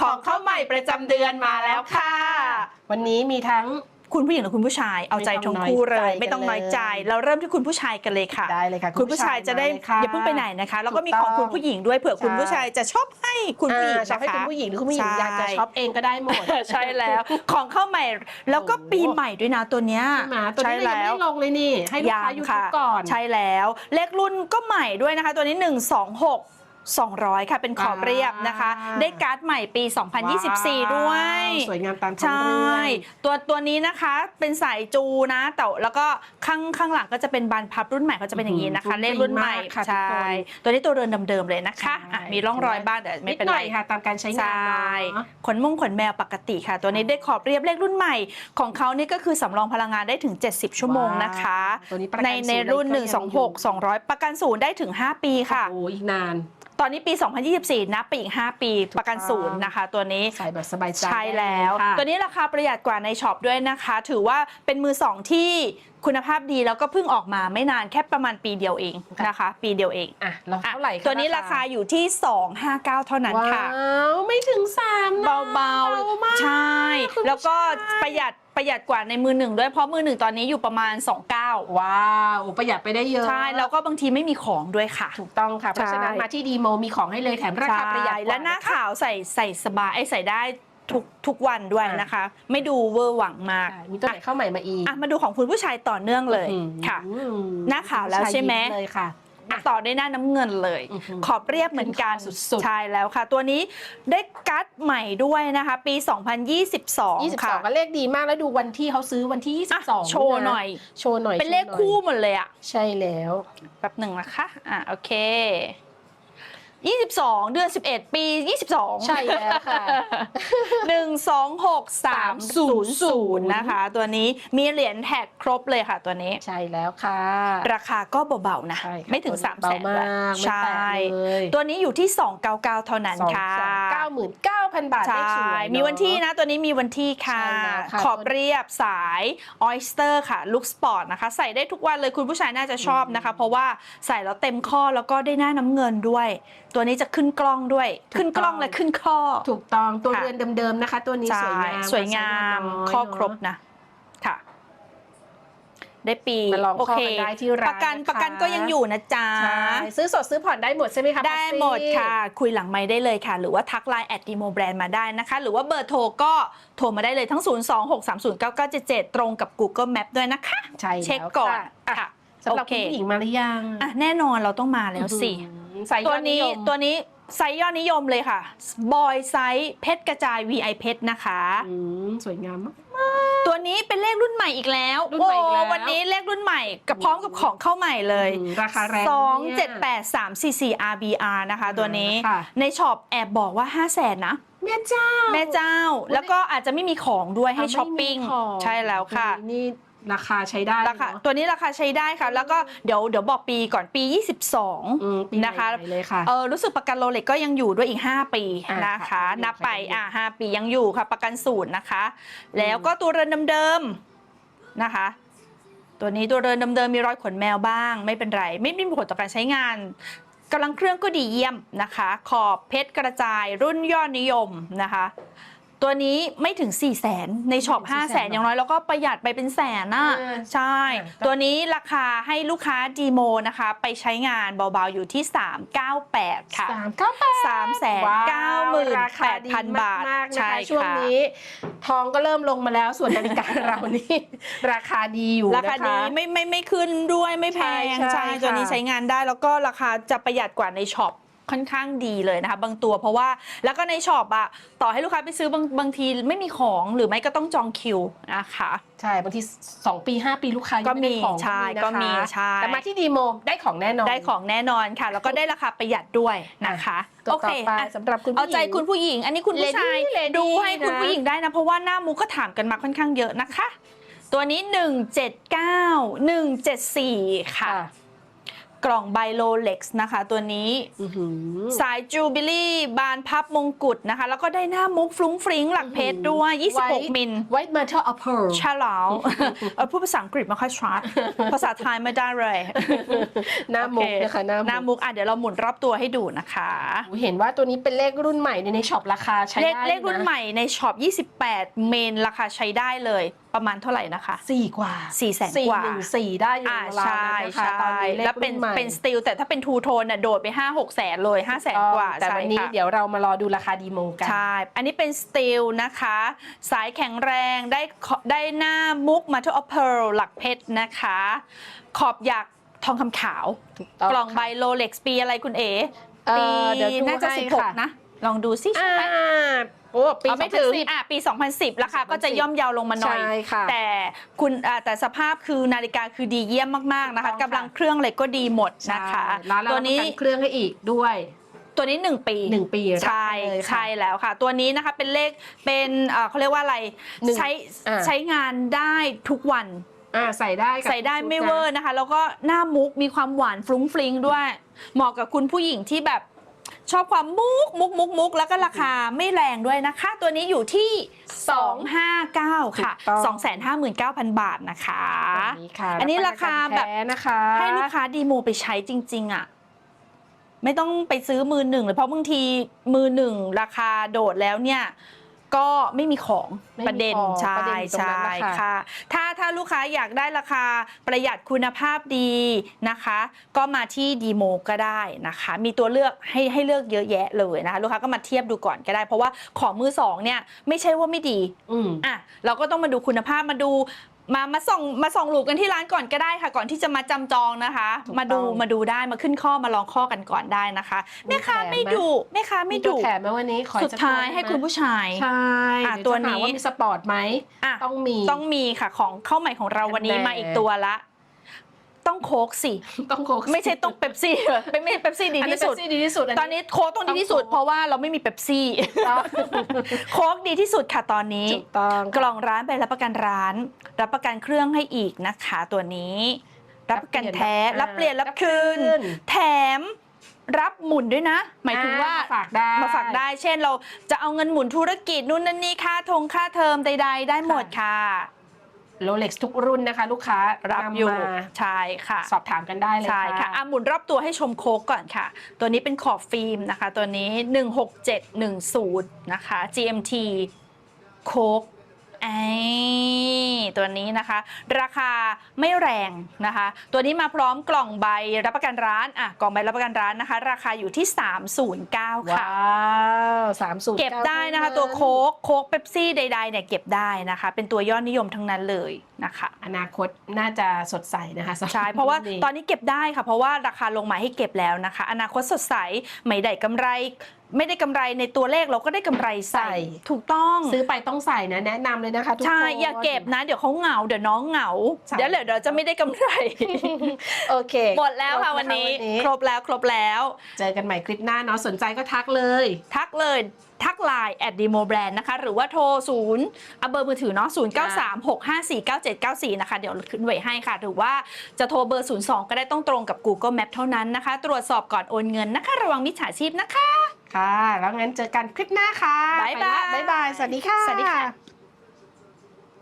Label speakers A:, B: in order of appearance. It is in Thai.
A: ของเข้าใหม่ประจำเดือนมาแล้วค่ะ
B: วันนี้มีทั้ง
A: คุณผู้หญิงและคุณผู้ชายเอาใจ
B: ไม่ต้
A: ทั้
B: อง
A: งคู่เล
B: น้อย
A: ย
B: ใจ
A: ไม่ต้อง
B: กัน
A: น้อยใจ
B: เลย
A: เราเริ่มที่คุณผู้ชายกันเลยค่ะ
B: ได้เลยค่ะ
A: คุณผู้ชายจะได้
B: มลค่
A: อย่าเพิ่งไปไหนนะคะ แล้วก็มีของ
B: ถู
A: คุณผู้หญิงด้วยเผื่อคุณ
B: ใช่
A: ผู้ชายจะชอบให้คุณผู้หญิง
B: อ่าชอบ
A: นะ
B: ให้คุณ
A: คะ
B: ผู้หญิงหรือคุณผู้หญิง
A: ใช่
B: อยากจะช็อปเองก็ได้หมด
A: ใช่แล้วของเข้าใหม่แล้วก็
B: โอ้
A: ปีใหม่ด้วยนะตัวเนี้ย
B: ใช่ไหมตัวนี้เรายังไม่ได้ลงเลยนี่ให้ลูกค้ายูทูบก่อน
A: ใช่แล้ว เลขรุ่นก็ใหม่ด้วยนะคะ ตัวนี้ 1 2 6 200 ค่ะเป็นขอบเรียบนะคะ
B: อ่า
A: ได้การ์ดใหม่ปี 2024 ด้วย
B: ว้าวสวยงามตามท้อง
A: ใช่
B: เรื่อง
A: ตัวตัวนี้นะคะเป็นสายจูนะแต่แล้วก็ข้างข้างหลังก็จะเป็นบานพับรุ่นใหม่เขาจะเป็นอย่างนี้นะคะ
B: อืม
A: เลขรุ่นใหม่
B: ดีมากค่ะ
A: ใช่
B: ทุกคน
A: ตัวนี้ตัวเรือนเดิมๆเลยนะคะ
B: ใช่
A: อะมีร่องรอยบ้างแต่ไม่
B: นิด
A: เป็น
B: ห
A: ไร
B: น่อยค่ะ ตามการใช้
A: ใช
B: งาน่เนาะ
A: ขนมงขนแมวปกติค่ะ ตัวนี้ได้ขอบเรียบเลขรุ่นใหม่ ของเขานี่ก็คือสำรองพลังงานได้ถึง 70 ชั่วโมงนะคะ
B: ตัวนี้ประกัน
A: ในในรุ่น
B: ศูย์ก็ยังอยู่
A: 126 200 ประกันศูนย์ได้ถึง 5 ปีค่ะ
B: โอ้โหอีกนาน
A: ตอนนี้ปี 2024นับไปอีก 5 ปี
B: ถูก
A: ประกันศูนย์นะคะ ตัวนี้
B: ใส่แบบสบายใจ
A: ใช่แล้ว
B: ได้เยค่ะ
A: ตัวนี้ราคาประหยัดกว่าในช็อปด้วยนะคะ ถือว่าเป็นมือสองที่คุณภาพดีแล้วก็เพิ่งออกมาไม่นานแค่ประมาณปีเดียวเองนะคะ ปีเดียวเอง
B: อะแล้ว
A: อะ
B: เท่าไหร่ะ
A: ตัวนี้ราคาอยู่ที่ 259 เท่านั้นค่ะ
B: ว้าวไม่ถึงสามนะ
A: เบา
B: มาก
A: ๆใช่
B: คุณผู้
A: แล้วก็
B: ชาย
A: ประหยัด ประหยัดกว่าในมือหนึ่งด้วยเพราะมือหนึ่งตอนนี้อยู่ประมาณ 29
B: ว้าวประหยัดไปได้เยอะ
A: ใช่แล้วก็บางทีไม่มีของด้วยค่ะ
B: ถูกต้องค่ะ เพราะฉะนั้น
A: ใช่
B: มาที่ดีโมมีของให้เลยแถมราคาประหยัด
A: ใช่
B: ก
A: และหน้าขาวใส่ใส่สบายไอ้ใส่ได้ทุกทุกวันด้วยนะคะ ไม่ดูเวอร์หวังมาก
B: ใช่มีตัวไหนเข้าใหม่มาอีก
A: อะมาดูของคุณผู้ชายต่อเนื่องเลย
B: อืม
A: ค่ะ
B: อืม
A: หน้าขาวแล้วใช่ไหม
B: ชายยิบเลยค่ะ
A: ต่อด้วยหน้าน้ำเงินเลย
B: อื้อหือ
A: ขอบเรียบเหมือนกัน
B: ขึ้นคอสุดๆ
A: ใช่แล้วค่ะ ตัวนี้ได้กัดใหม่ด้วยนะคะ ปี 2022 ค่ะ
B: 22ก็เลขดีมากแล้วดูวันที่เขาซื้อวันที่
A: อะ
B: 22
A: โชว์หน่อย
B: โชว์หน่อย
A: เป็นเลข
B: โชว์หน่อย
A: คู่หมดเลยอะ
B: ใช่แล้ว
A: แป๊บหนึ่งนะคะอะโอเค 22 เดือน 11 ปี 22
B: ใช่แล้วค่ะ
A: 1 2 6 3 0 0 นะคะ ตัวนี้มีเหรียญแท็กครบเลยค่ะตัวนี้
B: ใช่แล้วค่ะ
A: ราคาก็เบาๆนะ
B: ใช่ค่ะ
A: ไม่ถึง
B: ตัว
A: 3
B: เบา
A: แสน
B: มากไม่
A: ใช่
B: แตะเลย
A: ตัวนี้อยู่ที่ 299 เท่านั้น
B: สอง
A: ค่ะ
B: แสนเก้าหมื่นเก้าพันบาท
A: ใช
B: เลขสว่ยเอะ
A: มีวันที่นะ ตัวนี้มีวันที่ค่ะ
B: ใช่แล้วค่ะ
A: ขอบเรียบสายออยสเตอร์ค่ะลุคสปอร์ตนะคะ ใส่ได้ทุกวันเลยคุณผู้ชายน่าจะชอบนะคะ เพราะว่าใส่แล้วเต็มข้อแล้วก็ได้หน้าน้ำเงินด้วยตัวนี้จะขึ้นกล้องด้วย ขึ้นกล้องและขึ้นข้อ
B: ถูกต้องตัว
A: ค่ะ
B: เรือนเดิมๆนะคะ ตัวนี้
A: ใช่
B: สวยงาม
A: สวยงาม
B: ใช้งานน้ย
A: ข้อครบ
B: เนอะ
A: นะ ค่ะ ได้ปี
B: มาลอง
A: โอ
B: ข้อ
A: เค
B: กันได้ที่ร้าน
A: ประกัน
B: นะคะ
A: ประกันก็ยังอยู่นะจ๊ะ
B: ใช่ซื้อสดซื้อผ่อนได้หมดใช่ไหมคะ
A: ได้หมดค่ะ คุยหลังไม้ได้เลยค่ะ หรือว่าทักไลน์แอดดีโมแบรนด์มาได้นะคะ หรือว่าเบอร์โทรก็โทรมาได้เลยทั้ง 026309977 ตรงกับ Google Map ด้วยนะคะ
B: ใช่แล้ว
A: เช็คก่อน
B: ค่ะอะ
A: ค่ะ
B: สำหรับ
A: โอเค
B: คุณผู้หญิงมาหรือยัง
A: อะ แน่นอนเราต้องมาแล้วสิ
B: อื้อหือใส่
A: ตัวย
B: อด
A: นี้
B: ยม
A: ตัวนี้ไซส์ยอดนิยมเลยค่ะบอยไซส์เพชรกระจาย VI เพชรนะคะ
B: อืมสวยงามมาก
A: ตัวนี้เป็นเลขรุ่นใหม่อีกแล้ว
B: รุ่นใหม่อีกแล้ว
A: โอ้วันนี้เลขรุ่นใหม่กับพร้อมกับของเข้าใหม่เลย
B: อืมราคาแรง
A: สอง
B: นี่ย
A: เจ็ดแปดสามสี่สี่ RBR นะคะ ตัวนี้
B: ค่ะ
A: ในช็อปแอบบอกว่า 5 0 0แสนนะ
B: แม่เจ้า
A: แม่เจ้าแล้วก็อาจจะไม่มีของด้วยให้ช้อปปิ้ง
B: ไม่มีของ
A: ใช่แล้วค่ะ
B: ตัวนี้นี่ ราคาใช้ได้
A: ราคา
B: เนอะ
A: ตัวนี้ราคาใช้ได้ค่ะ แล้วก็เดี๋ยวเดี๋ยวบอกปีก่อนปี
B: อืมปี
A: 22
B: ใหม่
A: นะคะ
B: เลยค่ะ
A: เออรู้สึกประกันโรเล็กก็ยังอยู่ด้วยอีก 5 ปี
B: อ่า
A: นะคะ
B: ค่ะ
A: นับไป
B: ยังอยู่
A: อ่าห้าปียังอยู่ค่ะ ประกันศูนย์นะคะ แล้วก็ตัวเรือนเดิมๆนะคะ ตัวนี้ตัวเรือนเดิมๆมีรอยขนแมวบ้าง ไม่เป็นไร ไม่มีผลต่อการใช้งานกำลังเครื่องก็ดีเยี่ยมนะคะ ขอบเพชรกระจายรุ่นยอดนิยมนะคะ ตัวนี้ไม่ถึง 4 0 0แสนในช็อป
B: ไม่ถึง
A: 5 0 0แสน
B: 400,000
A: อย่างน้อยแล้วก็ประหยัดไปเป็นแสนน่ะ
B: อ่า
A: ใช่
B: อ่า
A: ตัวนี้ราคาให้ลูกค้าดีโมนะคะ ไปใช้งานเบาๆอยู่ที่ 398 ค่ะ
B: สามเก้าแปด
A: 3 9
B: ว้าว
A: 8
B: ราคาดี
A: 0 0 0บาท
B: มากๆนะ
A: ใช่
B: คะ
A: ค่ะ
B: ช่วงนี้ ทองก็เริ่มลงมาแล้วส่วนนาฬิกา เรานี่ ราคาดีอยู่
A: ราคา
B: นะคะ
A: ดีไม่ไม่ไม่ขึ้นด้วยไม่แพง
B: ใช่ใช่
A: ใช่
B: ค่ะ
A: ตัวนี้ใช้งานได้แล้วก็ราคาจะประหยัดกว่าในช็อป ค่อนข้างดีเลยนะคะ บางตัวเพราะว่าแล้วก็ในช็อปอะต่อให้ลูกค้าไปซื้อบางบางทีไม่มีของหรือไม่ก็ต้องจองคิวนะคะ
B: ใช่บางทีสองปีห้าปีลูกค้ายัง
A: ก็
B: ไม่ได้
A: มี
B: ของ
A: ใช่
B: นะคะ
A: ก็มีใช่
B: แต่มาที่ดีโมได้ของแน่นอน
A: ได้ของแน่นอนค่ะ แล้วก็ได้ราคาประหยัดด้วยนะคะ
B: ตัว
A: โอ
B: ต่
A: เค
B: อไป
A: อะ
B: สำหรับคุณผู้
A: เอา
B: หญิง
A: ใจคุณผู้หญิง อันนี้คุณผู้ชาย
B: Lady Lady
A: ดูให้คุณ
B: นะ
A: ผู้หญิงได้นะ เพราะว่าหน้ามูก็ถามกันมาค่อนข้างเยอะนะคะ ตัวนี้ 179 174 ค่ะ กล่องไบโลเล็กซ์นะคะตัวนี้
B: อื้อหือ
A: สายจูบิลี่บานพับมงกุฎนะคะ แล้วก็ได้หน้ามุกฟรุ้งฟริ้งหลักเพชรด้วย 26 มิล
B: White Metal of Pearl
A: ใช่แล้วเออพูดภาษาอังกฤษไม่ค่อยชัดภาษาไทยไม่ได้เลย
B: หน้ามุก
A: โอเนะ
B: คะหน้า
A: หน้า
B: มุก
A: มุกอะเดี๋ยวเราหมุนรอบตัวให้ดูนะคะ
B: เห็นว่าตัวนี้เป็นเลขรุ่นใหม่ในในช็อปราคาใช้
A: เลข
B: ได้
A: เลขรุ่น
B: นะ
A: ใหม่ในช็อป 28 เมนราคาใช้ได้เลยประมาณเท่าไหร่นะคะ
B: สี่กว่า
A: 4แสนกว่า
B: หนึ่งสี่ได้อยู่
A: อ่า
B: ราว
A: ใช่
B: ๆนั้นนะคะ
A: ใช่
B: ตอนนี้เลข
A: แล้วเป็น
B: รุ่นใหม่
A: เป็นสตีลแต่ถ้าเป็นทูโทนน่ะโดดไป5 6แสนเลย5แสนกว่า
B: แต่
A: ใช่
B: วันนี้
A: ค่ะ
B: เดี๋ยวเรามารอดูราคาดีโมกัน
A: ใช่อันนี้เป็นสตีลนะคะ สายแข็งแรงได้ขได้หน้ามุกมาท of pearl หลักเพชรนะคะ ขอบหยักทองคำขาว
B: ถูกต้อง
A: กล่อง
B: ค่ะ
A: ใบโรเล็กซ์ปีอะไรคุณเอ๋
B: เอ่
A: ปี
B: อเดี๋ยวดู
A: น่าจะ
B: ให้ค่ะ
A: 16นะ ลองดูซิใช่
B: อ่า
A: ไหม
B: โอ้ปี
A: เอาไม่ถึงอะปี 2010 ราคาก็จะย่อมเยาวลงมาหน่อย
B: ใช่ค่ะ
A: แต่คุณอ่าแต่สภาพคือนาฬิกาคือดีเยี่ยมมากๆนะคะ
B: ถูกต้องค่ะ
A: กำลังเครื่องอะไรก็ดีหมดนะคะ
B: ใช่ร้านเรา
A: ตัวนี้
B: ประกันเครื่องให้อีกด้วย
A: ตัวนี้ 1 ปี
B: หนึ่งปีรับ
A: ใช่
B: ไปเลยค่ะ
A: ใช่แล้วค่ะ ตัวนี้นะคะเป็นเลขเป็นเอ่อเขาเรียกว่าอะไร
B: หนึ่ง
A: ใช้
B: อ่า
A: ใช้งานได้ทุกวัน
B: อ่าใส่ได้กับ
A: ใส่ได้
B: ชุ
A: ไม่
B: นะ
A: เวอร์นะคะ แล้วก็หน้ามุกมีความหวานฟรุ้งฟริ้งด้วย เหมาะกับคุณผู้หญิงที่แบบ ชอบความมุกมุกมุกมุกแล้วก็ราคาไม่แรงด้วยนะคะ ตัวนี้อยู่ที่ 259 ค่ะ
B: ถูกต้อง
A: 259,000 บาทนะคะ
B: แบบนี้ค่ะ
A: อันนี้ราคาแบบ
B: ท้นะคะ
A: ให้ลูกค้าดีโมไปใช้จริง ๆ อะ ไม่ต้องไปซื้อมือหนึ่งเลยเพราะบางทีมือหนึ่งราคาโดดแล้วเนี่ย ก็ไม่มีของ
B: ไม่มี
A: ประเด็น
B: ของ
A: ใช่
B: ประเด็นตรง
A: ใช่
B: นั้นนะคะ
A: ค่ะ ถ้าถ้าลูกค้าอยากได้ราคาประหยัดคุณภาพดีนะคะ ก็มาที่ดีโมก็ได้นะคะ มีตัวเลือกให้ให้เลือกเยอะแยะเลยนะคะ ลูกค้าก็มาเทียบดูก่อนก็ได้ เพราะว่าของมือสองเนี่ยไม่ใช่ว่าไม่ดี
B: อืม
A: อะเราก็ต้องมาดูคุณภาพมาดู มามาส่องมาส่องหลูกกันที่ร้านก่อนก็ได้ค่ะ ก่อนที่จะมาจำจองนะคะ
B: ถูกต้อง
A: มาดูมาดูได้มาขึ้นข้อมาลองข้อกันก่อนได้นะคะ
B: มี
A: แม่ค้า
B: แถมไหม
A: ไม่ดุแม่ค้าไม่
B: ตั
A: ดุ
B: วแถมไหมวันนี้ขออีก
A: สุด
B: สัก
A: ท้าย
B: ได้ไม
A: ให้คุณผู้ชาย
B: ใช่
A: อะ
B: เดี๋ย
A: ตัว
B: จะหา
A: นี้
B: ว่ามีสปอร์ตไหม
A: อะ
B: ต้องมี
A: ต้องมีค่ะของเข้าใหม่ของเราวันนี้
B: แน่
A: มาอีกตัวละ ต้องโค้กสิ
B: ต้องโคก
A: ไม่ใช่ต้องเป๊ปซี่ไม่ไม่เป๊ปซี่ดี
B: อันนี้
A: ที่สุด
B: เป๊ปซี่ดีที่สุด
A: ตอนนี้โค้กต้องดีที่สุด
B: ต้องโค้ก
A: เพราะว่าเราไม่มีเป๊ปซี่
B: ต้อง
A: โค้กดีที่สุดค่ะตอนนี้
B: ถูกต้อง
A: กล่องร้านไปรับประกันร้าน รับประกันเครื่องให้อีกนะคะตัวนี้ รับประกันแท้
B: รั
A: รับบเป
B: เปลี่
A: ลี่ย
B: ย
A: น
B: น
A: รับคืน
B: รับคืน
A: แถมรับหมุนด้วยนะ หมายถึงว่า
B: อ่มาฝากได้
A: มาฝากได้ เช่นเราจะเอาเงินหมุนธุรกิจนู่นนั่นนี่ค่าทงค่าเทอมใด ๆ ได้หมดค่ะ
B: โรเล็กซ์ทุกรุ่นนะคะ ลูกค้า
A: รับ
B: นำ
A: อยู่
B: มา
A: ใช่ค่ะ
B: สอบถามกันได้เลย
A: ใช่ค่ะอะหมุนรอบตัวให้ชมโค้กก่อนค่ะ ตัวนี้เป็นขอบฟิล์มนะคะ ตัวนี้ 16710 นะคะ GMT โค้ก ไอตัวนี้นะคะ ราคาไม่แรงนะคะ ตัวนี้มาพร้อมกล่องใบรับประกันร้านอะกล่องใบรับประกันร้านนะคะ ราคาอยู่ที่ 309 ค่ะ
B: ว้าวสามสูตร
A: เก็บได้นะคะ ตัวโค้กโค้กเป๊ปซี่ใดๆเนี่ยเก็บได้นะคะ เป็นตัวยอดนิยมทั้งนั้นเลยนะคะ
B: อนาคตน่าจะสดใสนะคะสำหบ
A: ใช่เพราะว่า
B: นี้
A: ตอนนี้เก็บได้ค่ะ เพราะว่าราคาลงมาให้เก็บแล้วนะคะ อนาคตสดใสไม่ได้กำไร ไม่ได้กำไรในตัวเลขเราก็ได้กำไรใส่ ถูกต้อง
B: ซื้อไปต้องใส่นะแนะนำเลยนะคะทุกคน
A: ใช่อย่าเก็บนะ เดี๋ยวเขาเหงา เดี๋ยวน้องเหงา
B: ใช่
A: เดี๋ยวเดี๋ยวเราจะไม่ได้กำไร
B: โอเค
A: หมดแล้วค่ะวันนี้ ครบแล้วครบแล้ว
B: เจอกันใหม่คลิปหน้าเนาะสนใจก็ทักเลย
A: ทักเลยทักไลน์แอดดีโมแบรนด์นะคะ หรือว่าโทรศูนย์เอาเบอร์มือถือเนาะ0 9 3 6 5 4 9 7 9 4 นะคะ เดี๋ยวขึ้นไว้ให้ค่ะ หรือว่าจะโทรเบอร์ 02 ก็ได้ต้องตรงกับ Google Map เท่านั้นนะคะ ตรวจสอบก่อนโอนเงินนะคะ ระวังมิจฉาชีพนะคะ
B: ค่ะ แล้วงั้นเจอกันคลิปหน้าค่ะ
A: บ๊ายบาย
B: ไปละบ๊ายบาย สวัสดีค่ะ
A: สวัสดีค่ะ